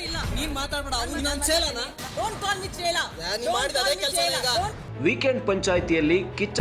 ಇಲ್ಲ. ನೀನ್ ಮಾತಾಡ್ಬೇಡ ಅವ್ನು ನಾನು ಸೇಲನ ಡೋಂಟ್ ಕಾಲ್ ಮಿ ಚೇಲ ನೀ ಮಾಡಿದ ಅದೇ ಕೆಲಸ ಈಗ? ವೀಕೆಂಡ್ ಪಂಚಾಯಿತಿಯಲ್ಲಿ ಕಿಚ್ಚ